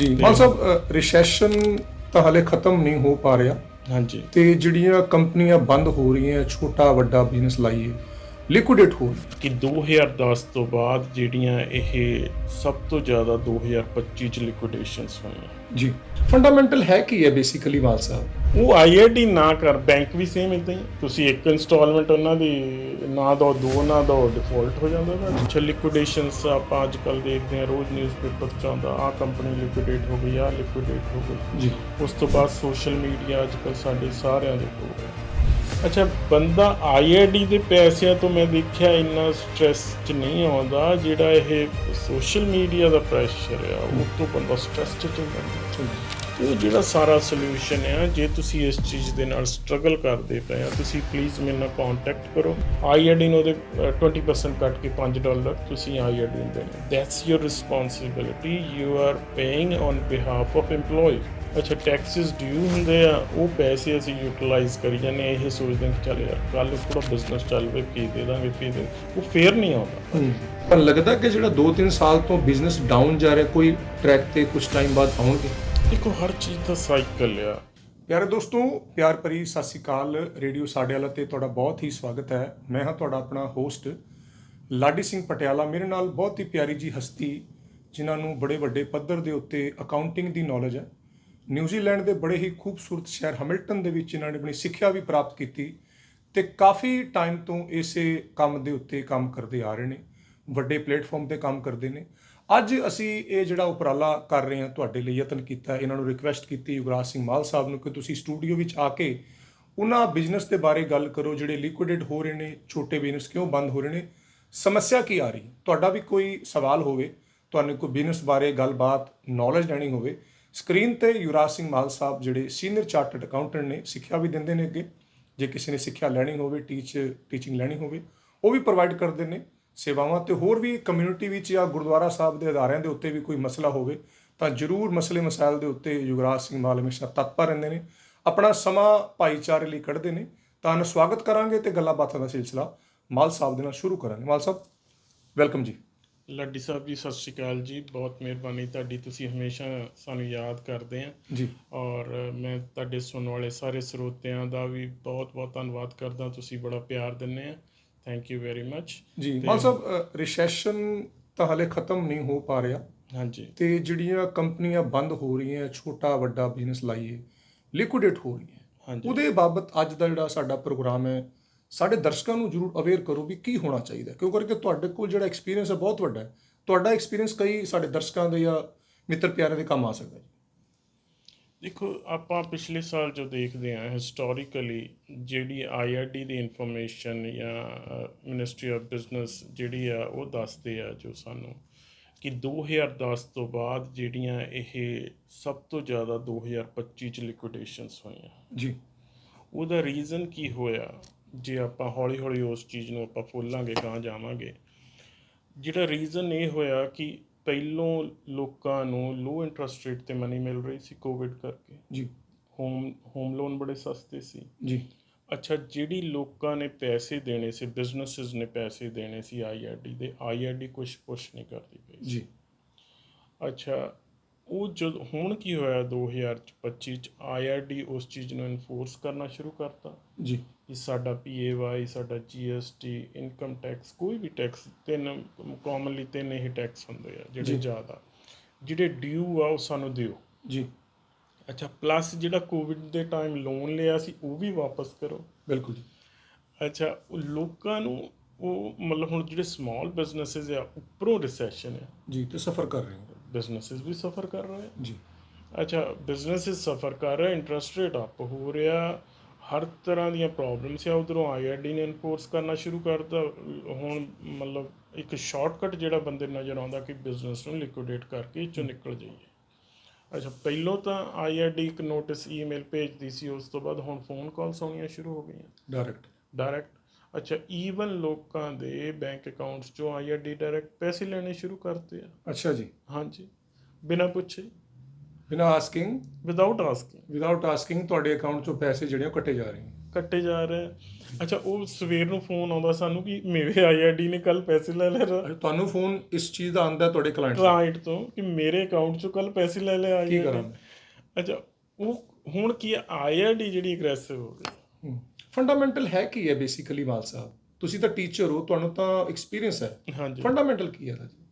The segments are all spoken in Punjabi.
ਜੀ। ਮਾਨ ਸਾਹਿਬ ਰਿਸੈਸ਼ਨ ਤਾਂ ਹਲੇ ਖਤਮ ਨਹੀਂ ਹੋ ਪਾ ਰਿਹਾ। ਹਾਂਜੀ। ਤੇ ਜਿਹੜੀਆਂ ਕੰਪਨੀਆਂ ਬੰਦ ਹੋ ਰਹੀਆਂ ਛੋਟਾ ਵੱਡਾ ਬਿਜ਼ਨਸ ਲਾਈਏ ਲਿਕੁਇਡੇਟ ਹੋ ਰਹੀ ਕਿ 2010 ਤੋਂ ਬਾਅਦ ਜਿਹੜੀਆਂ ਇਹ ਸਭ ਤੋਂ ਜ਼ਿਆਦਾ 2025 ਚ ਲਿਕੁਇਡੇਸ਼ਨਸ ਹੋਈਆਂ। ਜੀ। ਫੰਡਾਮੈਂਟਲ ਹੈ ਕੀ ਹੈ ਬੇਸਿਕਲੀ ਮਾਲ ਸਾਹਿਬ? ਉਹ ਆਈਆਈਡੀ ਨਾ ਕਰ ਬੈਂਕ ਵੀ ਸੇਮ ਇਦਾਂ ਹੀ। ਤੁਸੀਂ ਇੱਕ ਇਨਸਟਾਲਮੈਂਟ ਉਹਨਾਂ ਦੀ ਨਾ ਦੋ ਦੋ ਨਾ ਦੋ ਡਿਫਾਲਟ ਹੋ ਜਾਂਦਾ ਹੈ ਅੱਛਾ ਲਿਕੁਇਡੇਸ਼ਨਸ ਆਪਾਂ ਅੱਜ ਕੱਲ ਦੇਖਦੇ ਹਾਂ ਰੋਜ਼ ਨਿਊਜ਼ਪੇਪਰ ਚ ਆਉਂਦਾ ਆ ਕੰਪਨੀ ਲਿਕੁਇਡੇਟ ਹੋ ਗਈ ਆ ਲਿਕੁਇਡੇਟ ਹੋ ਗਈ। ਜੀ। ਉਸ ਤੋਂ ਬਾਅਦ ਸੋਸ਼ਲ ਮੀਡੀਆ ਅੱਜ ਕੱਲ ਸਾਡੇ ਸਾਰਿਆਂ ਦੇ ਕੋਲ ਅੱਛਾ ਬੰਦਾ ਆਈਆਈਡੀ ਦੇ ਪੈਸਿਆਂ ਤੋਂ ਮੈਂ ਦੇਖਿਆ ਇੰਨਾ ਸਟ੍ਰੈਸ 'ਚ ਨਹੀਂ ਆਉਂਦਾ ਜਿਹੜਾ ਇਹ ਸੋਸ਼ਲ ਮੀਡੀਆ ਦਾ ਪ੍ਰੈਸ਼ਰ ਆ ਉਹ ਤੋਂ ਬੰਦਾ ਸਟ੍ਰੈਸ 'ਚ ਚਲ ਜਾਂਦਾ। ਜਿਹੜਾ ਸਾਰਾ ਸੋਲੂਸ਼ਨ ਆ ਜੇ ਤੁਸੀਂ ਇਸ ਚੀਜ਼ ਦੇ ਨਾਲ ਸਟਰਗਲ ਕਰਦੇ ਪਏ ਆ ਤੁਸੀਂ ਪਲੀਜ਼ ਮੇਰੇ ਨਾਲ ਕੰਟੈਕਟ ਕਰੋ। ਆਈਆਈਡੀ ਨੂੰ ਉਹਦੇ ਅ, 20% ਕੱਟ ਕੇ 5 ਡਾਲਰ ਤੁਸੀਂ ਆਈਆਈਡੀ ਨੂੰ ਦੇਣੇ। That's your responsibility you are paying on behalf of EMPLOYEES ਅੱਛਾ ਟੈਕਸਸ ਡਿਊ ਹੁੰਦੇ ਆ ਉਹ ਪੈਸੇ ਅਸੀਂ ਯੂਟਿਲਾਈਜ਼ ਕਰੀ ਜਾਂਦੇ ਹਾਂ, ਇਹ ਸੋਚਦੇ ਹਾਂ ਕਿ ਚੱਲ ਯਾਰ ਕੱਲ ਥੋੜਾ ਬਿਜ਼ਨਸ ਚੱਲ ਪਏ ਫੀ ਦੇ ਦਾਂਗੇ ਫੀ ਦੇ ਉਹ ਫੇਅਰ ਨਹੀਂ ਆਉਂਦਾ। ਪਰ ਲੱਗਦਾ ਕਿ ਜਿਹੜਾ 2-3 ਸਾਲ ਤੋਂ ਬਿਜ਼ਨਸ ਡਾਊਨ ਜਾ ਰਿਹਾ ਕੋਈ ਟਰੈਕ ਤੇ ਕੁਝ ਟਾਈਮ ਬਾਅਦ ਆਉਣਗੇ? ਦੇਖੋ ਹਰ ਚੀਜ਼ ਦਾ ਸਾਈਕਲ ਆ। ਪਿਆਰੇ ਦੋਸਤੋ ਪਿਆਰ ਭਰੀ ਸਤਿ ਸ਼੍ਰੀ ਅਕਾਲ। ਰੇਡੀਓ ਸਾਡੇ ਵਾਲਾ ਤੇ ਤੁਹਾਡਾ ਬਹੁਤ ਹੀ ਸਵਾਗਤ ਹੈ। ਮੈਂ ਹਾਂ ਤੁਹਾਡਾ ਆਪਣਾ ਹੋਸਟ ਲਾਡੀ ਸਿੰਘ ਪਟਿਆਲਾ। ਮੇਰੇ ਨਾਲ ਬਹੁਤ ਹੀ ਪਿਆਰੀ ਜੀ ਹਸਤੀ ਜਿਨ੍ਹਾਂ ਨੂੰ ਬੜੇ ਵੱਡੇ ਪੱਧਰ ਦੇ ਉੱਤੇ ਅਕਾਊਂਟਿੰਗ ਦੀ ਨੌਲੇਜ ਹੈ। ਨਿਊਜ਼ੀਲੈਂਡ ਦੇ ਬੜੇ ਹੀ ਖੂਬਸੂਰਤ ਸ਼ਹਿਰ ਹੈਮਿਲਟਨ ਦੇ ਵਿੱਚ ਇਹਨਾਂ ਨੇ ਆਪਣੀ ਸਿੱਖਿਆ ਵੀ ਪ੍ਰਾਪਤ ਕੀਤੀ ਤੇ ਕਾਫੀ ਟਾਈਮ ਤੋਂ ਇਸੇ ਕੰਮ ਦੇ ਉੱਤੇ ਕੰਮ ਕਰਦੇ ਆ ਰਹੇ ਨੇ, ਵੱਡੇ ਪਲੇਟਫਾਰਮ ਤੇ ਕੰਮ ਕਰਦੇ ਨੇ। ਅੱਜ ਅਸੀਂ ਇਹ ਜਿਹੜਾ ਉਪਰਾਲਾ ਕਰ ਰਹੇ ਹਾਂ ਤੁਹਾਡੇ ਲਈ ਯਤਨ ਕੀਤਾ, ਇਹਨਾਂ ਨੂੰ ਰਿਕਵੈਸਟ ਕੀਤੀ ਯੁਵਰਾਜ ਸਿੰਘ ਮਾਲ ਸਾਹਿਬ ਨੂੰ ਕਿ ਤੁਸੀਂ ਸਟੂਡੀਓ ਵਿੱਚ ਆ ਕੇ ਉਹਨਾਂ ਬਿਜ਼ਨਸ ਦੇ ਬਾਰੇ ਗੱਲ ਕਰੋ ਜਿਹੜੇ ਲਿਕੁਇਡੇਟ ਹੋ ਰਹੇ ਨੇ, ਛੋਟੇ ਬਿਜ਼ਨਸ ਕਿਉਂ ਬੰਦ ਹੋ ਰਹੇ ਨੇ, ਸਮੱਸਿਆ ਕੀ ਆ ਰਹੀ? ਤੁਹਾਡਾ ਵੀ ਕੋਈ ਸਵਾਲ ਹੋਵੇ, ਤੁਹਾਨੂੰ ਕੋਈ ਬਿਜ਼ਨਸ ਬਾਰੇ ਗੱਲਬਾਤ ਨੌਲੇਜ ਲੈਣੀ ਹੋਵੇ ਸਕਰੀਨ ਤੇ ਯੁਵਰਾਜ ਸਿੰਘ ਮਾਲ ਸਾਹਿਬ ਜਿਹੜੇ ਸੀਨੀਅਰ ਚਾਰਟਰਡ ਅਕਾਊਂਟੈਂਟ ਨੇ, ਸਿੱਖਿਆ ਵੀ ਦਿੰਦੇ ਨੇ ਅੱਗੇ। ਜੇ ਕਿਸੇ ਨੇ ਸਿੱਖਿਆ ਲੈਣੀ ਹੋਵੇ, ਟੀਚ, ਟੀਚਿੰਗ ਲੈਣੀ ਹੋਵੇ, ਉਹ ਵੀ ਪ੍ਰੋਵਾਈਡ ਕਰਦੇ ਨੇ ਸੇਵਾਵਾਂ। ਤੇ ਹੋਰ ਵੀ ਕਮਿਊਨਿਟੀ ਵਿੱਚ ਜਾਂ ਗੁਰਦੁਆਰਾ ਸਾਹਿਬ ਦੇ ਅਦਾਰਿਆਂ ਦੇ ਉੱਤੇ ਵੀ ਕੋਈ ਮਸਲਾ ਹੋਵੇ, ਤਾਂ ਜਰੂਰ ਮਸਲੇ ਮਸਾਇਲ ਦੇ ਉੱਤੇ ਯੁਵਰਾਜ ਸਿੰਘ ਮਾਲ ਹਮੇਸ਼ਾ ਤਤਪਰ ਰਹਿੰਦੇ ਨੇ। ਆਪਣਾ ਸਮਾਂ ਭਾਈਚਾਰੇ ਲਈ ਕੱਢਦੇ ਨੇ। ਤਾਂ ਨੂੰ ਸਵਾਗਤ ਕਰਾਂਗੇ ਤੇ ਗੱਲਾਂ ਬਾਤਾਂ ਦਾ ਸਿਲਸਿਲਾ ਮਾਲ ਸਾਹਿਬ ਦੇ ਨਾਲ ਸ਼ੁਰੂ ਕਰਾਂਗੇ। ਮਾਲ ਸਾਹਿਬ ਵੈਲਕਮ ਜੀ। ਲੱਡੀ ਸਾਹਿਬ ਜੀ ਸਤਿ ਸ਼੍ਰੀ ਅਕਾਲ ਜੀ। ਬਹੁਤ ਮਿਹਰਬਾਨੀ ਤੁਹਾਡੀ। ਤੁਸੀਂ ਹਮੇਸ਼ਾ ਸਾਨੂੰ ਯਾਦ ਕਰਦੇ ਆ। ਜੀ। ਔਰ ਮੈਂ ਤੁਹਾਡੇ ਸੁਣਨ ਵਾਲੇ ਸਾਰੇ ਸਰੋਤਿਆਂ ਦਾ ਵੀ ਬਹੁਤ ਬਹੁਤ ਧੰਨਵਾਦ ਕਰਦਾ। ਤੁਸੀਂ ਬੜਾ ਪਿਆਰ ਦਿੰਦੇ ਆ। ਥੈਂਕ ਯੂ ਵੈਰੀ ਮੱਚ ਜੀ। ਮਾਲ ਸਾਹਿਬ ਰਿਸੈਸ਼ਨ ਤਾਂ ਹਲੇ ਖਤਮ ਨਹੀਂ ਹੋ ਪਾ ਰਿਹਾ। ਹਾਂਜੀ। ਤੇ ਜਿਹੜੀਆਂ ਕੰਪਨੀਆਂ ਬੰਦ ਹੋ ਰਹੀਆਂ ਛੋਟਾ ਵੱਡਾ ਬਿਜ਼ਨਸ ਲਾਈਏ ਲਿਕੁਇਡੇਟ ਹੋ ਰਹੀਆਂ। ਹਾਂਜੀ। ਉਹਦੇ ਬਾਬਤ ਅੱਜ ਦਾ ਜਿਹੜਾ ਸਾਡਾ ਪ੍ਰੋਗਰਾਮ ਹੈ ਸਾਡੇ ਦਰਸ਼ਕਾਂ ਨੂੰ ਜਰੂਰ ਅਵੇਅਰ ਕਰੋ ਵੀ ਕੀ ਹੋਣਾ ਚਾਹੀਦਾ ਕਿਉਂ ਕਰਕੇ ਤੁਹਾਡੇ ਕੋਲ ਜਿਹੜਾ ਐਕਸਪੀਰੀਅੰਸ ਹੈ ਬਹੁਤ ਵੱਡਾ ਹੈ। ਤੁਹਾਡਾ ਐਕਸਪੀਰੀਅੰਸ ਕਈ ਸਾਡੇ ਦਰਸ਼ਕਾਂ ਦੇ ਜਾਂ ਮਿੱਤਰ ਪਿਆਰੇ ਦੇ ਕੰਮ ਆ ਸਕਦਾ ਹੈ ਦੇਖੋ ਆਪਾਂ ਪਿਛਲੇ ਸਾਲ ਜੋ ਦੇਖਦੇ ਆ ਹਿਸਟੋਰੀਕਲੀ ਜਿਹੜੀ ਆਈਆਰਡੀ ਦੀ ਇਨਫੋਰਮੇਸ਼ਨ ਜਾਂ ਮਿਨਿਸਟਰੀ ਆਫ ਬਿਜ਼ਨਸ ਜਿਹੜੀ ਆ ਉਹ ਦੱਸਦੇ ਆ ਜੋ ਸਾਨੂੰ ਕਿ 2010 ਤੋਂ ਬਾਅਦ ਜਿਹੜੀਆਂ ਇਹ ਸਭ ਤੋਂ ਜ਼ਿਆਦਾ 2025 ਚ ਲਿਕੁਇਡੇਸ਼ਨਸ ਹੋਈਆਂ। ਜੀ। ਉਹਦਾ ਰੀਜ਼ਨ ਕੀ ਹੋਇਆ? ਜੇ ਆਪਾਂ ਹੌਲੀ ਹੌਲੀ ਉਸ ਚੀਜ਼ ਨੂੰ ਆਪਾਂ ਫੋਲਾਂਗੇ ਗਾਂ ਜਾਵਾਂਗੇ। ਜਿਹੜਾ ਰੀਜ਼ਨ ਇਹ ਹੋਇਆ ਕਿ ਪਹਿਲੋਂ ਲੋਕਾਂ ਨੂੰ ਲੋ ਇੰਟਰਸਟ ਰੇਟ ਤੇ ਮਨੀ ਮਿਲ ਰਹੀ ਸੀ ਕੋਵਿਡ ਕਰਕੇ। ਜੀ। ਹੋਮ ਹੋਮ ਲੋਨ ਬੜੇ ਸਸਤੇ ਸੀ। ਜੀ। ਅੱਛਾ ਜਿਹੜੀ ਲੋਕਾਂ ਨੇ ਪੈਸੇ ਦੇਣੇ ਸੀ ਬਿਜ਼ਨੈਸਸ ਨੇ ਪੈਸੇ ਦੇਣੇ ਸੀ ਆਈਆਰਡੀ ਦੇ ਆਈਆਰਡੀ ਕੁਝ ਪੁਸ਼ ਨਹੀਂ ਕਰਦੀ ਪਈ ਜੀ। ਅੱਛਾ ਉਹ ਜਦ ਹੁਣ ਕੀ ਹੋਇਆ 2025 ਚ ਆਈਆਰਡੀ ਉਸ ਚੀਜ਼ ਨੂੰ ਇਨਫੋਰਸ ਕਰਨਾ ਸ਼ੁਰੂ ਕਰਤਾ। ਜੀ। ਕਿ ਸਾਡਾ ਪੀਏਵਾਈ ਸਾਡਾ ਜੀਐਸਟੀ ਇਨਕਮ ਟੈਕਸ ਕੋਈ ਵੀ ਟੈਕਸ ਤਿੰਨ ਕਾਮਨਲੀ ਤਿੰਨ ਇਹ ਟੈਕਸ ਹੁੰਦੇ ਆ ਜਿਹੜੇ ਜ਼ਿਆਦਾ। ਜਿਹੜੇ ਡਿਊ ਆ ਉਹ ਸਾਨੂੰ ਦਿਓ। ਜੀ। ਅੱਛਾ ਪਲੱਸ ਜਿਹੜਾ ਕੋਵਿਡ ਦੇ ਟਾਈਮ ਲੋਨ ਲਿਆ ਸੀ ਉਹ ਵੀ ਵਾਪਸ ਕਰੋ। ਬਿਲਕੁਲ ਜੀ। ਅੱਛਾ ਉਹ ਲੋਕਾਂ ਨੂੰ ਉਹ ਮਤਲਬ ਹੁਣ ਜਿਹੜੇ ਸਮਾਲ ਬਿਜ਼ਨੈਸਸ ਆ ਉੱਪਰੋਂ ਰਿਸੈਸ਼ਨ ਆ। ਜੀ ਤੇ ਸਫਰ ਕਰ ਰਹੇ ਹੋ ਬਿਜ਼ਨੈਸਸ ਵੀ ਸਫਰ ਕਰ ਰਹੇ ਜੀ। ਅੱਛਾ ਬਿਜ਼ਨੈਸਸ ਸਫਰ ਕਰ ਰਹੇ ਇੰਟਰਸਟ ਰੇਟ ਅਪ ਹੋ ਰਿਹਾ। ਹਰ ਤਰ੍ਹਾਂ ਦੀਆਂ ਪ੍ਰੋਬਲਮਸ ਆ ਉਧਰੋਂ ਆਈਆਰਡੀ ਨੇ ਇਨਫੋਰਸ ਕਰਨਾ ਸ਼ੁਰੂ ਕਰਤਾ। ਹੁਣ ਮਤਲਬ ਇੱਕ ਸ਼ਾਰਟਕਟ ਜਿਹੜਾ ਬੰਦੇ ਨਜ਼ਰ ਆਉਂਦਾ ਕਿ ਬਿਜ਼ਨਸ ਨੂੰ ਲਿਕੁਇਡੇਟ ਕਰਕੇ ਚੋਂ ਨਿਕਲ ਜਾਈਏ। ਅੱਛਾ ਪਹਿਲੋਂ ਤਾਂ ਆਈਆਰਡੀ ਇੱਕ ਨੋਟਿਸ ਈਮੇਲ ਭੇਜਦੀ ਸੀ ਉਸ ਤੋਂ ਬਾਅਦ ਹੁਣ ਫੋਨ ਕਾਲਸ ਆਉਣੀਆਂ ਸ਼ੁਰੂ ਹੋ ਗਈਆਂ। ਡਾਇਰੈਕਟ ਡਾਇਰੈਕਟ ਅੱਛਾ ਈਵਨ ਲੋਕਾਂ ਦੇ ਬੈਂਕ ਅਕਾਊਂਟਸ ਚੋਂ ਆਈਆਰਡੀ ਡਾਇਰੈਕਟ ਪੈਸੇ ਲੈਣੇ ਸ਼ੁਰੂ ਕਰਤੇ ਆ। ਅੱਛਾ ਜੀ। ਹਾਂਜੀ। ਬਿਨਾਂ ਪੁੱਛੇ। ਬਿਨਾ asking without asking without asking ਤੁਹਾਡੇ ਅਕਾਊਂਟ ਚੋਂ ਪੈਸੇ ਜਿਹੜੇ ਉਹ ਕੱਟੇ ਜਾ ਰਹੇ ਨੇ। ਕੱਟੇ ਜਾ ਰਹੇ। ਅੱਛਾ ਉਹ ਸਵੇਰ ਨੂੰ ਫੋਨ ਆਉਂਦਾ ਸਾਨੂੰ ਕਿ ਮੇਰੇ ਆਈਆਈਡੀ ਨੇ ਕੱਲ ਪੈਸੇ ਲੈ ਲਏ। ਅੱਛਾ, ਤੁਹਾਨੂੰ ਫੋਨ ਇਸ ਚੀਜ਼ ਦਾ ਆਂਦਾ ਤੁਹਾਡੇ ਕਲਾਇੰਟ ਦਾ ਕਲਾਇੰਟ ਤੋਂ ਕਿ ਮੇਰੇ ਅਕਾਊਂਟ ਚੋਂ ਕੱਲ ਪੈਸੇ ਲੈ ਲਏ ਕੀ ਆਈਆਈਡੀ ਕਰਾਂ ਅੱਛਾ ਉਹ ਹੁਣ ਕੀ ਆਈਆਈਡੀ ਜਿਹੜੀ ਅਗਰੈਸਿਵ ਹੋ ਗਈ। ਫੰਡਾਮੈਂਟਲ ਹੈ ਕੀ ਹੈ ਬੇਸਿਕਲੀ ਮਾਲ ਸਾਹਿਬ? ਤੁਸੀਂ ਤਾਂ ਟੀਚਰ ਹੋ ਤੁਹਾਨੂੰ ਤਾਂ ਐਕਸਪੀਰੀਅੰਸ ਹੈ। ਹਾਂਜੀ। ਫੰਡਾਮੈਂਟਲ ਕੀ ਹੈ ਜੀ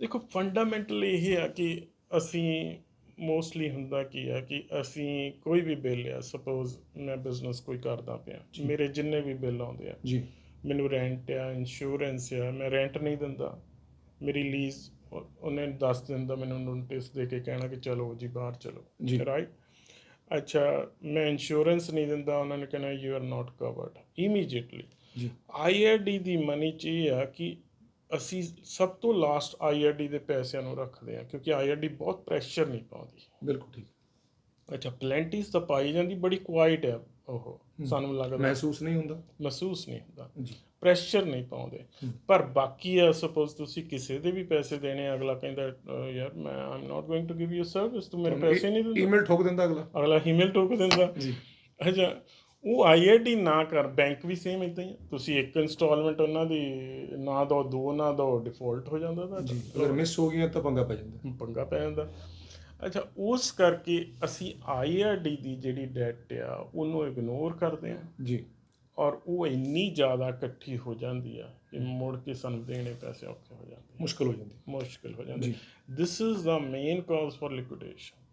ਦੇਖੋ ਫੰਡਾਮੈਂਟਲ ਇਹ ਹੈ ਕਿ ਅਸੀਂ ਮੋਸਟਲੀ ਹੁੰਦਾ ਕੀ ਹੈ ਕਿ ਅਸੀਂ ਕੋਈ ਵੀ ਬਿੱਲ ਆ ਸਪੋਜ਼ ਮੈਂ ਬਿਜ਼ਨਸ ਕੋਈ ਕਰਦਾ ਪਿਆ ਮੇਰੇ ਜਿੰਨੇ ਵੀ ਬਿੱਲ ਆਉਂਦੇ ਆ ਜੀ। ਮੈਨੂੰ ਰੈਂਟ ਆ ਇੰਸ਼ੋਰੈਂਸ ਆ ਮੈਂ ਰੈਂਟ ਨਹੀਂ ਦਿੰਦਾ ਮੇਰੀ ਲੀਜ਼ ਉਹਨੇ 10 ਦਿਨ ਦਾ ਮੈਨੂੰ ਨੋਟਿਸ ਦੇ ਕੇ ਕਹਿਣਾ ਕਿ ਚਲੋ ਜੀ ਬਾਹਰ ਚਲੋ। ਰਾਈਟ ਅੱਛਾ ਮੈਂ ਇੰਸ਼ੋਰੈਂਸ ਨਹੀਂ ਦਿੰਦਾ ਉਹਨਾਂ ਨੇ ਕਹਿਣਾ you are not covered immediately ਜੀ। ਆਈਆਰਡੀ ਦੀ ਮਨੀ ਚ ਆ ਕਿ ਅਸੀਂ ਸਭ ਤੋਂ ਲਾਸਟ ਆਈਆਰਡੀ ਦੇ ਪੈਸਿਆਂ ਨੂੰ ਰੱਖਦੇ ਆ ਕਿਉਂਕਿ ਆਈਆਰਡੀ ਬਹੁਤ ਪ੍ਰੈਸ਼ਰ ਨਹੀਂ ਪਾਉਂਦੀ। ਬਿਲਕੁਲ ਠੀਕ। ਅੱਛਾ ਪਲੈਂਟੀਸ ਤਾਂ ਪਾਈ ਜਾਂਦੀ ਬੜੀ ਕੁਆਇਟ ਹੈ ਉਹ ਸਾਨੂੰ ਲੱਗਦਾ। ਮਹਿਸੂਸ ਨਹੀਂ ਹੁੰਦਾ? ਮਹਿਸੂਸ ਨਹੀਂ ਹੁੰਦਾ। ਜੀ। ਪ੍ਰੈਸ਼ਰ ਨਹੀਂ ਪਾਉਂਦੇ। ਪਰ ਬਾਕੀ ਆ ਸਪੋਜ਼ ਤੁਸੀਂ ਕਿਸੇ ਦੇ ਵੀ ਪੈਸੇ ਦੇਣੇ ਅਗਲਾ ਕਹਿੰਦਾ "ਅਹ ਯਾਰ ਮੈਂ am not going to give you service ਤੂੰ ਮੇਰੇ ਪੈਸੇ ਨਹੀਂ ਦਿੰਦਾ? ਈਮੇਲ ਠੋਕ ਦਿੰਦਾ ਅਗਲਾ। ਅਗਲਾ ਈਮੇਲ ਠੋਕ ਦਿੰਦਾ। ਜੀ। ਅੱਛਾ ਉਹ ਆਈਆਈਟੀ ਨਾ ਕਰ ਬੈਂਕ ਵੀ ਸੇਮ ਇਦਾਂ ਹੀ ਆ। ਤੁਸੀਂ ਇੱਕ ਇਨਸਟਾਲਮੈਂਟ ਉਹਨਾਂ ਦੀ ਨਾ ਦੋ ਦੋ ਨਾ ਦੋ ਡਿਫਾਲਟ ਹੋ ਜਾਂਦਾ ਤੁਹਾਡਾ। ਜੀ ਅਗਰ ਮਿਸ ਹੋ ਗਈਆਂ ਤਾਂ ਪੰਗਾ ਪੈ ਜਾਂਦਾ। ਪੰਗਾ ਪੈ ਜਾਂਦਾ। ਅੱਛਾ ਉਸ ਕਰਕੇ ਅਸੀਂ ਆਈਆਰਡੀ ਦੀ ਜਿਹੜੀ ਡੈਟ ਆ ਉਹਨੂੰ ਇਗਨੋਰ ਕਰਦੇ ਆ। ਜੀ। ਔਰ ਉਹ ਇੰਨੀ ਜ਼ਿਆਦਾ ਇਕੱਠੀ ਹੋ ਜਾਂਦੀ ਆ ਕਿ ਮੁੜ ਕੇ ਸਾਨੂੰ ਦੇਣੇ ਪੈਸੇ ਔਖੇ ਹੋ ਜਾਂਦੇ ਮੁਸ਼ਕਲ ਹੋ ਜਾਂਦੀ ਮੁਸ਼ਕਿਲ ਹੋ ਜਾਂਦੇ। This is the main cause for liquidation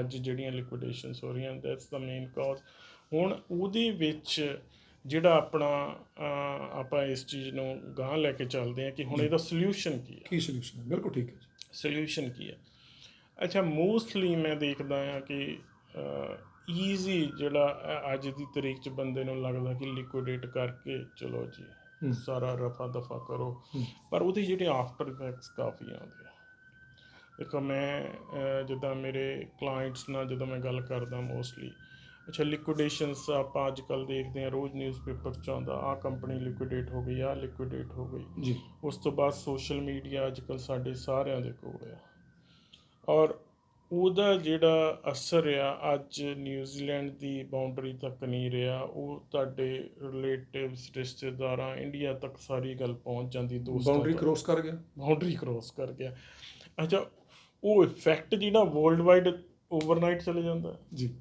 ਅੱਜ ਜਿਹੜੀਆਂ ਲਿਕੁਇਡੇਸ਼ਨਸ ਹੋ ਰਹੀਆਂ ਦੈਟਸ ਦਾ ਮੇਨ ਕਾਜ਼ ਹੁਣ ਉਹਦੇ ਵਿੱਚ ਜਿਹੜਾ ਆਪਣਾ ਆਪਾਂ ਇਸ ਚੀਜ਼ ਨੂੰ ਗਾਂਹ ਲੈ ਕੇ ਚੱਲਦੇ ਆ ਕਿ ਹੁਣ ਇਹਦਾ ਸੋਲੂਸ਼ਨ ਕੀ ਹੈ? ਕੀ ਸੋਲੂਸ਼ਨ ਹੈ? ਬਿਲਕੁਲ ਠੀਕ ਹੈ ਸੋਲੂਸ਼ਨ ਕੀ ਹੈ? ਅੱਛਾ ਮੋਸਟਲੀ ਮੈਂ ਦੇਖਦਾ ਆ ਕਿ ਈਜ਼ੀ ਜਿਹੜਾ ਅੱਜ ਦੀ ਤਰੀਕ 'ਚ ਬੰਦੇ ਨੂੰ ਲੱਗਦਾ ਕਿ ਲਿਕੁਇਡੇਟ ਕਰਕੇ ਚਲੋ ਜੀ ਸਾਰਾ ਰਫਾ ਦਫਾ ਕਰੋ। ਪਰ ਉਹਦੇ ਜਿਹੜੇ ਆਫਟਰ ਇਫੈਕਟਸ ਕਾਫੀ ਆਉਂਦੇ ਆ ਦੇਖੋ ਮੈਂ ਜਿੱਦਾਂ ਮੇਰੇ ਕਲਾਇੰਟਸ ਨਾਲ ਜਦੋਂ ਮੈਂ ਗੱਲ ਕਰਦਾ ਮੋਸਟਲੀ ਅੱਛਾ ਲਿਕੁਇਡੇਸ਼ਨਸ ਆਪਾਂ ਅੱਜ ਕੱਲ ਦੇਖਦੇ ਆ ਰੋਜ਼ ਨਿਊਜ਼ਪੇਪਰ 'ਚ ਆਉਂਦਾ ਆ ਕੰਪਨੀ ਲਿਕੁਇਡੇਟ ਹੋ ਗਈ ਆ ਲਿਕੁਇਡੇਟ ਹੋ ਗਈ। ਜੀ। ਉਸ ਤੋਂ ਬਾਅਦ ਸੋਸ਼ਲ ਮੀਡੀਆ ਅੱਜ ਕੱਲ ਸਾਡੇ ਸਾਰਿਆਂ ਦੇ ਕੋਲ ਆ। ਔਰ ਉਹਦਾ ਜਿਹੜਾ ਅਸਰ ਆ ਅੱਜ ਨਿਊਜ਼ੀਲੈਂਡ ਦੀ ਬਾਉਂਡਰੀ ਤੱਕ ਨਹੀਂ ਰਿਹਾ ਉਹ ਤੁਹਾਡੇ ਰਿਲੇਟਿਵਸ ਰਿਸ਼ਤੇਦਾਰਾਂ ਇੰਡੀਆ ਤੱਕ ਸਾਰੀ ਗੱਲ ਪਹੁੰਚ ਜਾਂਦੀ ਦੋਸਤਾਂ ਬਾਉਂਡਰੀ ਕ੍ਰੋਸ ਕਰ ਗਿਆ? ਬਾਉਂਡਰੀ ਕ੍ਰੋਸ ਕਰ ਗਿਆ। ਅੱਛਾ ਉਹ ਇਫੈਕਟ ਜਿਹੜਾ ਵਰਲਡ ਵਾਈਡ ਓਵਰਨਾਈਟ ਚਲੇ ਜਾਂਦਾ। ਜੀ।